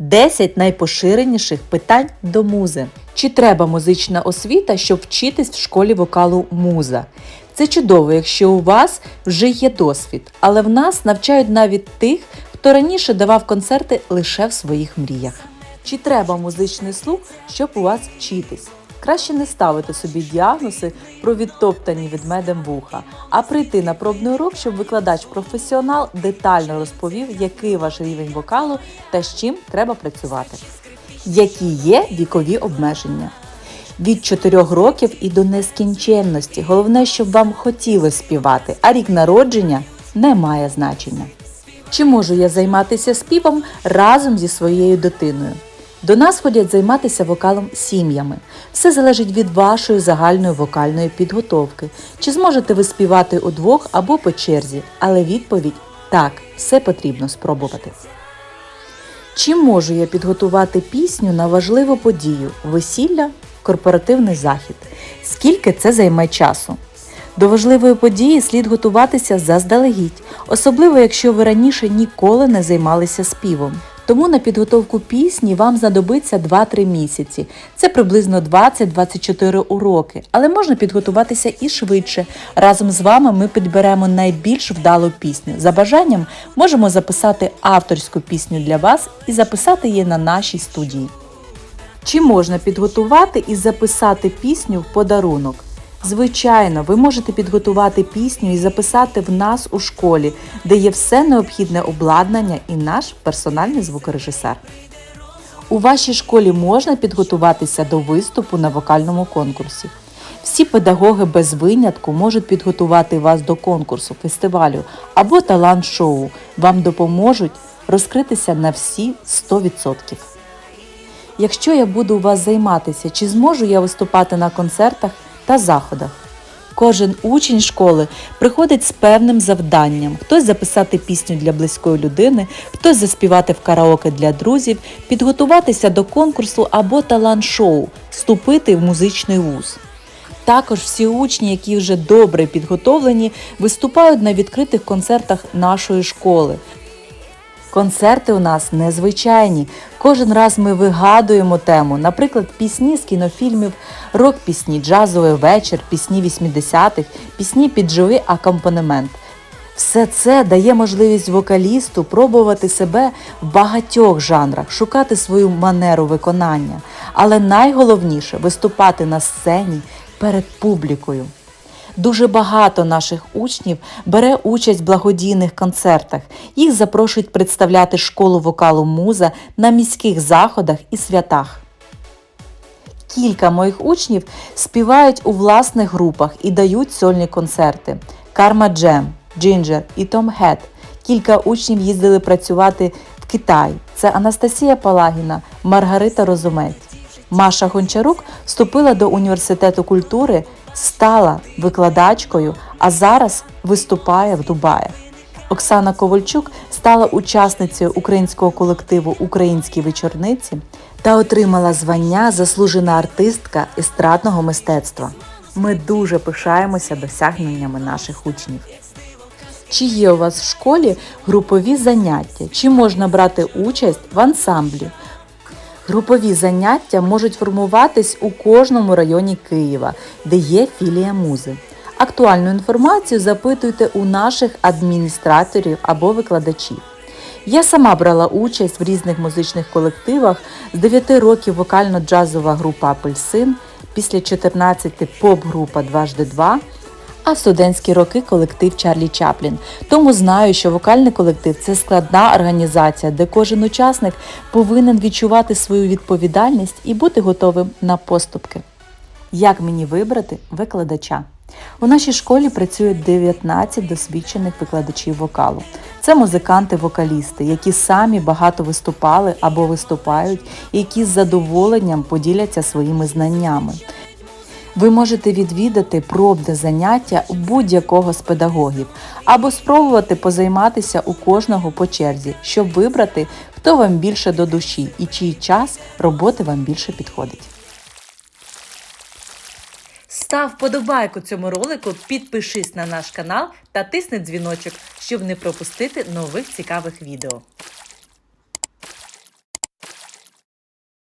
10 найпоширеніших питань до музи. Чи треба музична освіта, щоб вчитись в школі вокалу муза? Це чудово, якщо у вас вже є досвід, але в нас навчають навіть тих, хто раніше давав концерти лише в своїх мріях. Чи треба музичний слух, щоб у вас вчитись? Краще не ставити собі діагнози про відтоптані ведмедем вуха, а прийти на пробний урок, щоб викладач-професіонал детально розповів, який ваш рівень вокалу та з чим треба працювати. Які є вікові обмеження? Від 4 років і до нескінченності. Головне, щоб вам хотілося співати, а рік народження не має значення. Чи можу я займатися співом разом зі своєю дитиною? До нас ходять займатися вокалом сім'ями. Все залежить від вашої загальної вокальної підготовки. Чи зможете ви співати удвох або по черзі? Але відповідь так, все потрібно спробувати. Чи можу я підготувати пісню на важливу подію весілля, корпоративний захід? Скільки це займе часу? До важливої події слід готуватися заздалегідь, особливо якщо ви раніше ніколи не займалися співом. Тому на підготовку пісні вам знадобиться 2-3 місяці. Це приблизно 20-24 уроки, але можна підготуватися і швидше. Разом з вами ми підберемо найбільш вдалу пісню. За бажанням можемо записати авторську пісню для вас і записати її на нашій студії. Чи можна підготувати і записати пісню в подарунок? Звичайно, ви можете підготувати пісню і записати в нас у школі, де є все необхідне обладнання і наш персональний звукорежисер. У вашій школі можна підготуватися до виступу на вокальному конкурсі. Всі педагоги без винятку можуть підготувати вас до конкурсу, фестивалю або талант-шоу. Вам допоможуть розкритися на всі 100%. Якщо я буду у вас займатися, чи зможу я виступати на концертах та заходах? Кожен учень школи приходить з певним завданням: хтось записати пісню для близької людини, хтось заспівати в караоке для друзів, підготуватися до конкурсу або талант-шоу, вступити в музичний вуз. Також всі учні, які вже добре підготовлені, виступають на відкритих концертах нашої школи. Концерти у нас незвичайні. Кожен раз ми вигадуємо тему, наприклад, пісні з кінофільмів, рок-пісні, джазовий вечір, пісні 80-х, пісні під живий акомпанемент. Все це дає можливість вокалісту пробувати себе в багатьох жанрах, шукати свою манеру виконання, але найголовніше виступати на сцені перед публікою. Дуже багато наших учнів бере участь в благодійних концертах. Їх запрошують представляти школу вокалу муза на міських заходах і святах. Кілька моїх учнів співають у власних групах і дають сольні концерти. Карма Джем, Джинджер і Том Хет. Кілька учнів їздили працювати в Китай. Це Анастасія Палагіна, Маргарита Розумець. Маша Гончарук вступила до університету культури, стала викладачкою, а зараз виступає в Дубаях. Оксана Ковальчук стала учасницею українського колективу Українські вечорниці та отримала звання заслужена артистка естрадного мистецтва. Ми дуже пишаємося досягненнями наших учнів. Чи є у вас в школі групові заняття? Чи можна брати участь в ансамблі? Групові заняття можуть формуватись у кожному районі Києва, де є філія музи. Актуальну інформацію запитуйте у наших адміністраторів або викладачів. Я сама брала участь в різних музичних колективах з 9 років вокально-джазова група Апельсин, після 14 поп-група «Дважди два», а в студентські роки колектив Чарлі Чаплін. Тому знаю, що вокальний колектив це складна організація, де кожен учасник повинен відчувати свою відповідальність і бути готовим на поступки. Як мені вибрати викладача? У нашій школі працює 19 досвідчених викладачів вокалу. Це музиканти-вокалісти, які самі багато виступали або виступають, які з задоволенням поділяться своїми знаннями. Ви можете відвідати пробне заняття будь-якого з педагогів або спробувати позайматися у кожного по черзі, щоб вибрати, хто вам більше до душі і чий час роботи вам більше підходить. Став подобайку цьому ролику, підпишись на наш канал та тисни дзвіночок, щоб не пропустити нових цікавих відео.